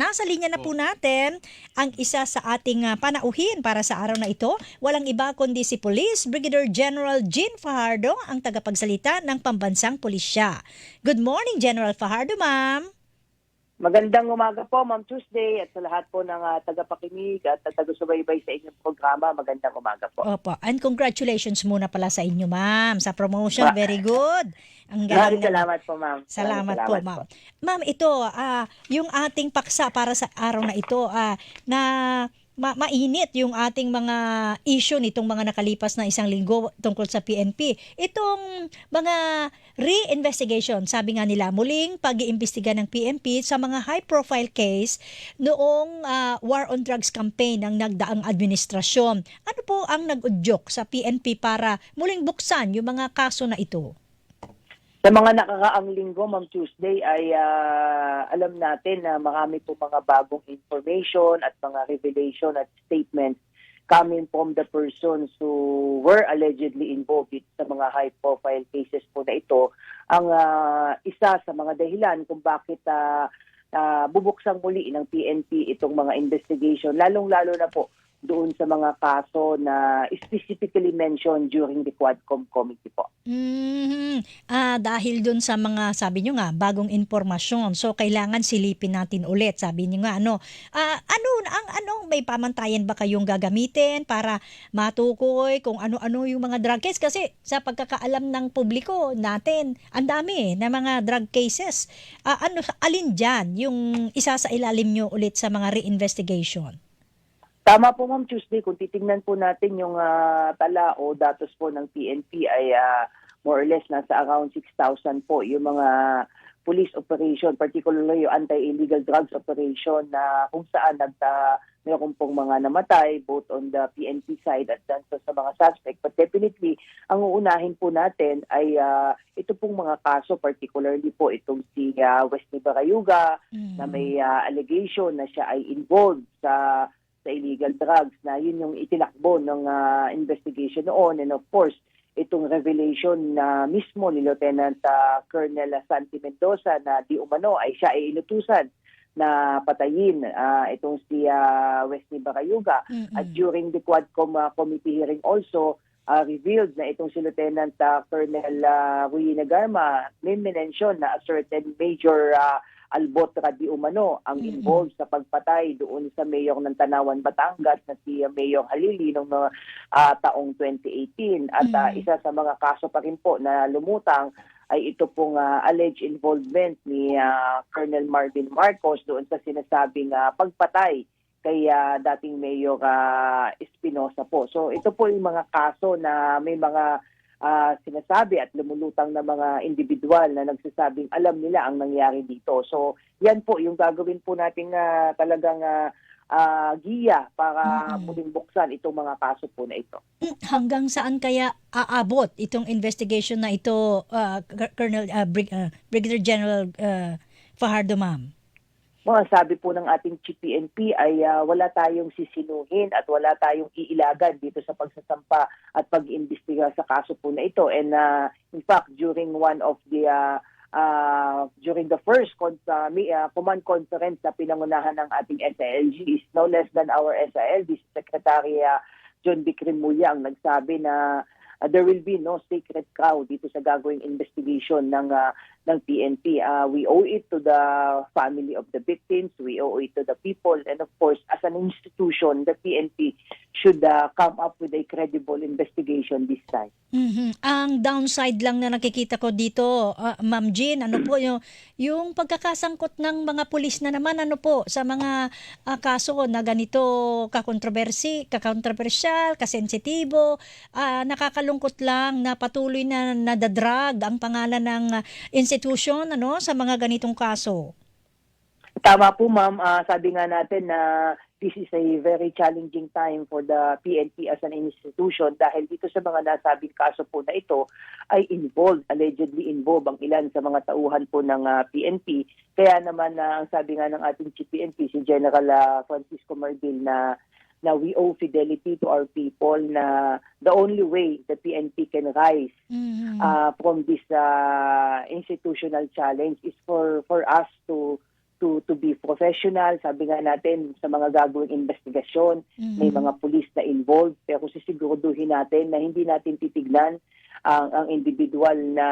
Nasa linya na po natin ang isa sa ating ah, panauhin para sa araw na ito. Walang iba kundi si Police Brigadier General Jean Fajardo, ang tagapagsalita ng Pambansang Pulisya. Good morning, General Fajardo, ma'am. Magandang umaga po, Ma'am Tuesday, at sa lahat po ng ah, tagapakinig at taga-subaybay sa inyong programa, magandang umaga po. Opo, and congratulations muna pala sa inyo, ma'am, sa promotion. Ba- Very good. Ang galing Maraming salamat po, Ma'am. Salamat, Maraming po, ma'am. Ma'am, ito, ah, yung ating paksa para sa araw na ito, ah, na ma- mainit yung ating mga issue nitong mga nakalipas na isang linggo tungkol sa PNP. Itong mga re-investigation, sabi nga nila, muling pag-iimbestiga ng PNP sa mga high-profile case noong ah, war on drugs campaign ng nagdaang administrasyon. Ano po ang nag-udyok sa PNP para muling buksan yung mga kaso na ito? Sa mga nakakaang linggo, Ma'am Tuesday, ay ah, alam natin na marami po mga bagong information at mga revelation at statements coming from the persons who were allegedly involved sa mga high-profile cases po na ito. Ang ah, isa sa mga dahilan kung bakit ah, ah, bubuksang muli ng PNP itong mga investigation, lalong-lalo na po doon sa mga kaso na specifically mentioned during the Quadcom committee po. Mhm. Ah, dahil dun sa mga sabi nyo nga bagong impormasyon. So kailangan silipin natin ulit. Sabi nyo nga ano, ah, ano ang anong may pamantayan ba kayong gagamitin para matukoy kung ano-ano yung mga drug case kasi sa pagkakaalam ng publiko natin, ang dami eh, na mga drug cases. Ah, ano alin diyan yung isa sa ilalim nyo ulit sa mga reinvestigation? Tama po Ma'am Tuesday, kung titingnan po natin yung ah, tala o datos po ng PNP ay ah, more or less nasa around 6,000 po yung mga police operation, particularly yung anti-illegal drugs operation na kung saan nagta meron pong mga namatay both on the PNP side at dan sa, sa mga suspect. But definitely, ang uunahin po natin ay ah, ito pong mga kaso, particularly po itong si uh, Wesley Barayuga, na may ah, allegation na siya ay involved sa sa illegal drugs na yun yung itinakbo ng ah, investigation noon. And of course itong revelation na mismo ni Lieutenant ah, Colonel Santi Mendoza na di umano ay siya ay inutusan na patayin ah, itong si ah, Wesley Barayuga. Mm-mm. at during the Quadcom ah, committee hearing also ah, revealed na itong si Lieutenant ah, Colonel uh, Rui Nagarma. May mention na a certain major ah, Albotra di umano ang involved sa pagpatay doon sa mayor ng Tanawan, Batangas na si Mayor Halili noong mga ah, taong 2018 at Mm. isa sa mga kaso pa rin po na lumutang ay ito pong ah, alleged involvement ni ah, Colonel Marvin Marcos doon sa sinasabing ah, pagpatay kay ah, dating Mayor ah, Espinosa po. So ito po yung mga kaso na may mga ah, sinasabi at lumulutang na mga individual na nagsasabing alam nila ang nangyari dito. So yan po yung gagawin po nating ah, talagang ah, ah, giya para Mm-mm. muling buksan itong mga kaso po na ito. hanggang saan kaya aabot itong investigation na ito, uh, Colonel uh, Brig- uh, Brigadier General uh, Fajardo, ma'am? Mga sabi po ng ating GPNP ay ah, wala tayong sisinuhin at wala tayong iilagan dito sa pagsasampa at pag-imbestiga sa kaso po na ito. And ah, in fact, during one of the ah, ah, during the first con- ah, command conference na pinangunahan ng ating SILG is no less than our SILG, si Secretary ah, John B. Crimulla ang nagsabi na ah, there will be no sacred cow dito sa gagawing investigation ng ah, ng PNP. Uh, we owe it to the family of the victims, we owe it to the people, and of course, as an institution, the PNP should uh, come up with a credible investigation this time. Mhm. Ang downside lang na nakikita ko dito, uh, Ma'am Jean, ano po yung, yung pagkakasangkot ng mga pulis na naman, ano po, sa mga ah, kaso na ganito kakontroversi, kakontrobersyal, kasensitibo, ah, nakakalungkot lang na patuloy na nadadrag ang pangalan ng ah, institution ano, sa mga ganitong kaso. Tama po ma'am, Ah, sabi nga natin na this is a very challenging time for the PNP as an institution dahil dito sa mga nasabing kaso po na ito ay involved, allegedly involved ang ilan sa mga tauhan po ng ah, PNP. Kaya naman na ang sabi nga ng ating PNP, si General ah, Francisco Marbil na na we owe fidelity to our people na the only way the PNP can rise Mhm. uh, from this uh, institutional challenge is for for us to to to be professional. Sabi nga natin sa mga gagawing investigasyon, may Mhm. mga pulis na involved pero sisiguraduhin natin na hindi natin titignan ang ang individual na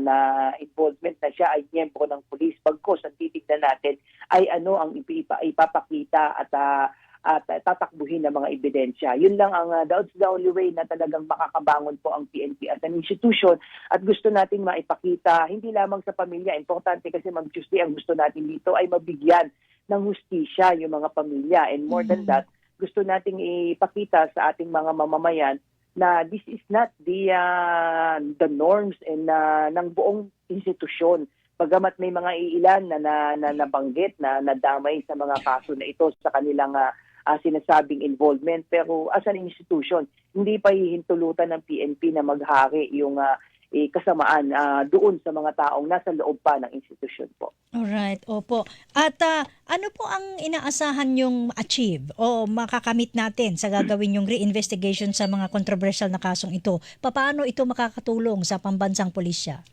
na involvement na siya ay miyembro ng pulis bagkos ang titignan natin ay ano ang ipapakita at ah, at ah, tatakbuhin ng mga ebidensya. Yun lang ang uh, that's the only way na talagang makakabangon po ang PNP as an institution at gusto nating maipakita hindi lamang sa pamilya importante kasi Ma'am Tuesday ang gusto natin dito ay mabigyan ng hustisya yung mga pamilya and more than Mhm. that gusto nating ipakita sa ating mga mamamayan na this is not the uh, the norms and uh, ng buong institusyon. Bagamat may mga iilan na, na, na nabanggit na nadamay sa mga kaso na ito sa kanilang uh, uh, sinasabing involvement pero as an institution hindi pa hihintulutan ng PNP na maghari yung uh, eh, kasamaan ah, doon sa mga taong nasa loob pa ng institusyon po. Alright, opo. At ah, ano po ang inaasahan yung achieve o makakamit natin sa gagawin yung reinvestigation sa mga controversial na kasong ito? Paano ito makakatulong sa pambansang pulisya?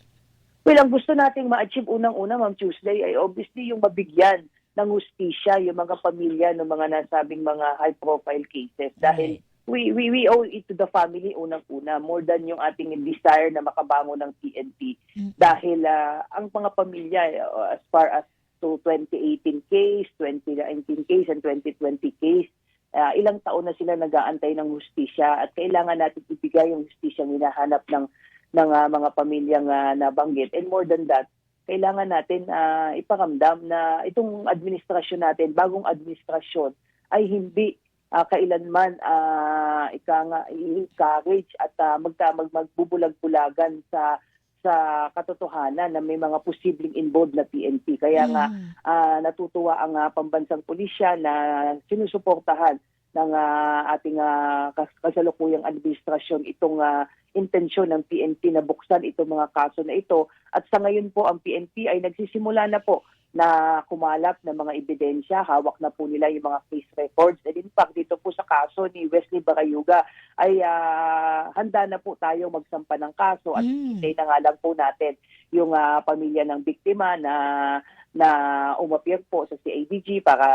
Well, ang gusto nating ma-achieve unang-una, Ma'am Tuesday, ay obviously yung mabigyan ng hustisya yung mga pamilya ng mga nasabing mga high-profile cases. Dahil we, we, we owe it to the family unang-una more than yung ating desire na makabangon ng PNP. Mm. Dahil ah, ang mga pamilya, uh, as far as to 2018 case, 2019 case, and 2020 case, ah, ilang taon na sila nag-aantay ng hustisya at kailangan natin ibigay yung hustisya hinahanap ng ng ah, mga pamilyang ah, nabanggit. And more than that, kailangan natin ah, iparamdam na itong administrasyon natin, bagong administrasyon, ay hindi ah, kailanman uh, ika nga i-encourage at ah, magka, mag, magbubulag-bulagan sa sa katotohanan na may mga posibleng involved na PNP. Kaya nga Mm. ah, natutuwa ang ah, pambansang pulisya na sinusuportahan ng ah, ating kas- kasalukuyang administrasyon itong ah, intensyon ng PNP na buksan itong mga kaso na ito. At sa ngayon po, ang PNP ay nagsisimula na po na kumalap ng mga ebidensya. Hawak na po nila yung mga case records. And in fact, dito po sa kaso ni Wesley Barayuga ay ah, handa na po tayo magsampa ng kaso at Mm. Na nga lang po natin yung ah, pamilya ng biktima na na umapir po sa CADG para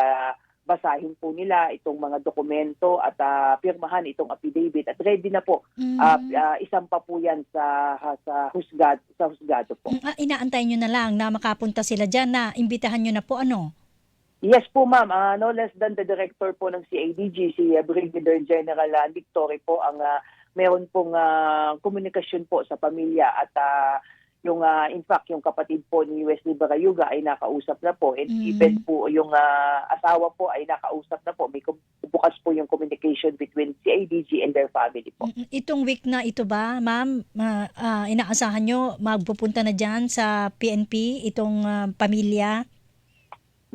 basahin po nila itong mga dokumento at ah, pirmahan itong affidavit at ready na po Mm. Ah, ah, isang pa po yan sa sa husgad sa husgado po. Mm, ah, inaantay nyo na lang na makapunta sila dyan na imbitahan nyo na po ano? Yes po ma'am, Ah, no less than the director po ng CADG si ah, Brigadier General ah, Victory po ang ah, meron pong ah, komunikasyon po sa pamilya at ah, yung ah, in fact yung kapatid po ni Wesley Barayuga ay nakausap na po and Mm. even po yung ah, asawa po ay nakausap na po may bukas po yung communication between CADG and their family po. Itong week na ito ba, ma'am, ah, ah, inaasahan nyo magpupunta na dyan sa PNP itong ah, pamilya?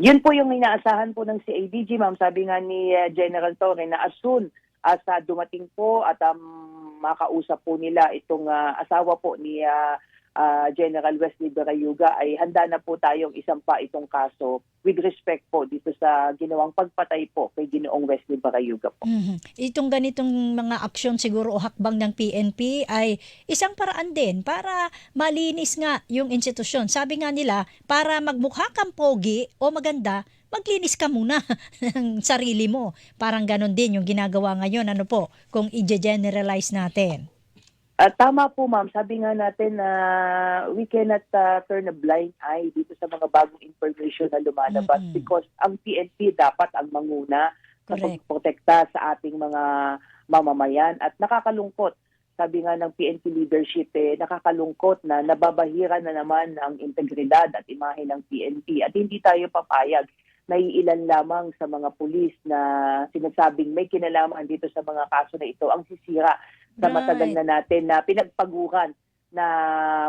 Yun po yung inaasahan po ng CADG, ma'am. Sabi nga ni uh, General Torre na as soon as uh, dumating po at um, makausap po nila itong uh, asawa po ni uh, uh, General Wesley Barayuga ay handa na po tayong isampa itong kaso with respect po dito sa ginawang pagpatay po kay Ginoong Wesley Barayuga po. Mhm. Itong ganitong mga aksyon siguro o hakbang ng PNP ay isang paraan din para malinis nga yung institusyon. Sabi nga nila, para magmukha kang pogi o maganda, maglinis ka muna ng sarili mo. Parang ganon din yung ginagawa ngayon. Ano po, kung i-generalize natin. At tama po ma'am, sabi nga natin na we cannot uh, turn a blind eye dito sa mga bagong information na lumalabas Mm-mm. because ang PNP dapat ang manguna sa pagprotekta sa ating mga mamamayan. At nakakalungkot sabi nga ng PNP leadership eh, nakakalungkot na nababahira na naman ang integridad at imahe ng PNP at hindi tayo papayag na iilan lamang sa mga pulis na sinasabing may kinalaman dito sa mga kaso na ito ang sisira sa matagal Right. na natin na pinagpaguran na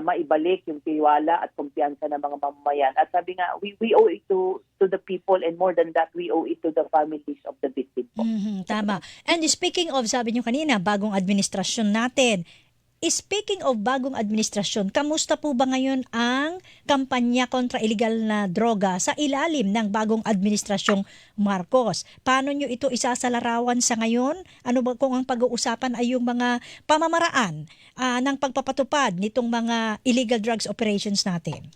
maibalik yung tiwala at kumpiyansa ng mga mamamayan. At sabi nga, we, we owe it to, to the people and more than that, we owe it to the families of the victim po. Mhm, tama. And speaking of, sabi nyo kanina, bagong administrasyon natin. Speaking of bagong administrasyon, kamusta po ba ngayon ang kampanya kontra illegal na droga sa ilalim ng bagong administrasyong Marcos? Paano nyo ito isasalarawan sa ngayon? Ano ba kung ang pag-uusapan ay yung mga pamamaraan ah, ng pagpapatupad nitong mga illegal drugs operations natin?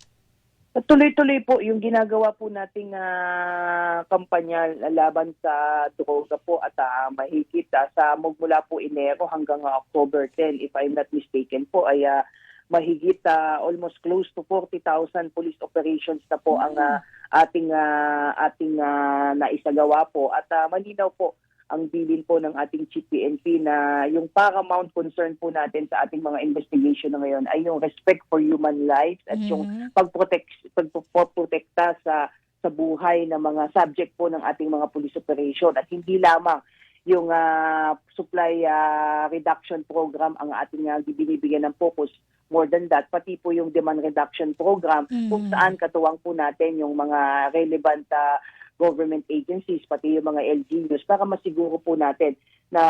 Tuloy-tuloy po yung ginagawa po nating ah, kampanya laban sa droga po at ah, mahigit ah, sa magmula po Enero hanggang ah, October 10 if I'm not mistaken po ay ah, mahigit ah, almost close to 40,000 police operations na po ang ah, ating ah, ating ah, naisagawa po. At ah, malinaw po ang bilin po ng ating Chief PNP na yung paramount concern po natin sa ating mga investigation na ngayon ay yung respect for human lives at yung Mhm. pagprotect pagpoprotekta sa sa buhay ng mga subject po ng ating mga police operation at hindi lamang yung ah, supply ah, reduction program ang ating uh, binibigyan ng focus more than that pati po yung demand reduction program kung Mhm. saan katuwang po natin yung mga relevant ah, government agencies pati yung mga LGUs para masiguro po natin na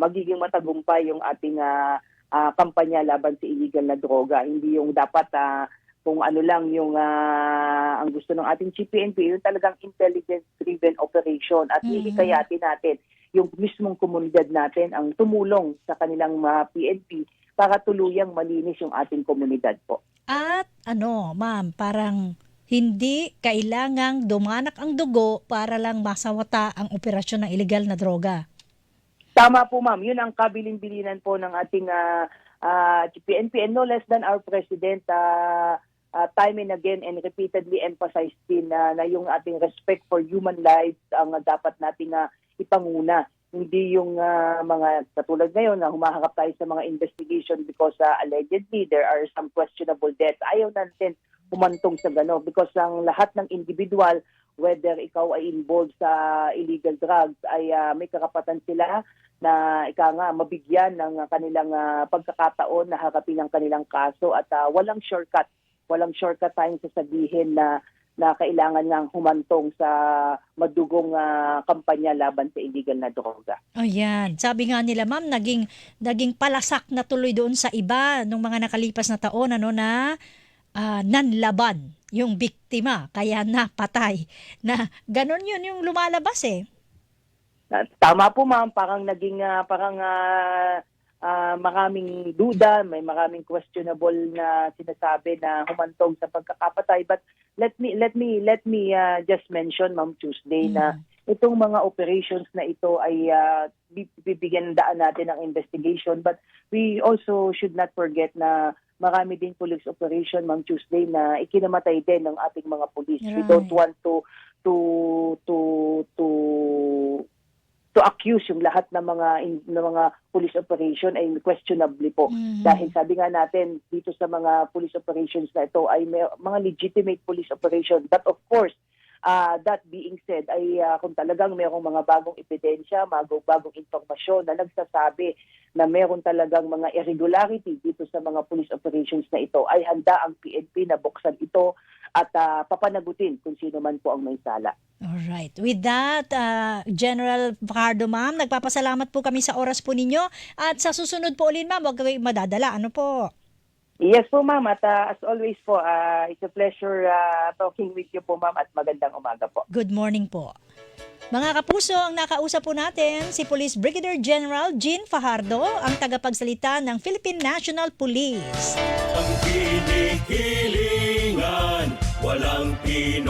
magiging matagumpay yung ating ah, ah, kampanya laban sa illegal na droga hindi yung dapat ah, kung ano lang yung ah, ang gusto ng ating CPNP, yung talagang intelligence-driven operation at Mhm. hihikayatin natin yung mismong komunidad natin ang tumulong sa kanilang mga PNP para tuluyang malinis yung ating komunidad po. At ano, ma'am, parang hindi kailangang dumanak ang dugo para lang masawata ang operasyon ng illegal na droga. Tama po ma'am, yun ang kabilin-bilinan po ng ating ah, ah, PNP and no less than our President ah, ah, time and again and repeatedly emphasized din na, na yung ating respect for human lives ang ah, dapat nating ah, ipanguna. Hindi yung ah, mga katulad ngayon na humaharap tayo sa mga investigation because ah, allegedly there are some questionable deaths. Ayaw natin humantong sa gano because ang lahat ng individual whether ikaw ay involved sa illegal drugs ay ah, may karapatan sila na ika nga mabigyan ng kanilang ah, pagkakataon na harapin ang kanilang kaso at ah, walang shortcut. Walang shortcut tayong sasabihin na na kailangan ngang humantong sa madugong ah, kampanya laban sa illegal na droga. Ayan, sabi nga nila ma'am, naging, naging palasak na tuloy doon sa iba nung mga nakalipas na taon ano na ah, nanlaban yung biktima, kaya napatay. Na ganon yun yung lumalabas eh. Tama po ma'am, parang naging ah, parang ah, ah, maraming duda, may maraming questionable na sinasabi na humantong sa pagkakapatay but let me let me let me ah, just mention ma'am Tuesday na itong mga operations na ito ay bi- bibigyan daan natin ng investigation but we also should not forget na marami din police operation ma'am Tuesday na ikinamatay din ng ating mga police. We Right. don't want to to to to to accuse yung lahat ng mga in- ng mga police operation ay questionably po. Mhm. Dahil sabi nga natin dito sa mga police operations na ito ay may, mga legitimate police operation. But of course, ah, that being said, ay ah, kung talagang mayroong mga bagong ebidensya, bagong, bagong informasyon na nagsasabi na meron talagang mga irregularity dito sa mga police operations na ito, ay handa ang PNP na buksan ito at ah, papanagutin kung sino man po ang may sala. Alright. With that, uh, General Fajardo, ma'am, nagpapasalamat po kami sa oras po ninyo. At sa susunod po ulit, ma'am, huwag madadala. Ano po? Yes po ma'am at ah, as always po, ah, it's a pleasure ah, talking with you po ma'am at magandang umaga po. Good morning po. Mga kapuso, ang nakausap po natin si Police Brigadier General Jean Fajardo, ang tagapagsalita ng Philippine National Police. Ang kinikilingan, walang pin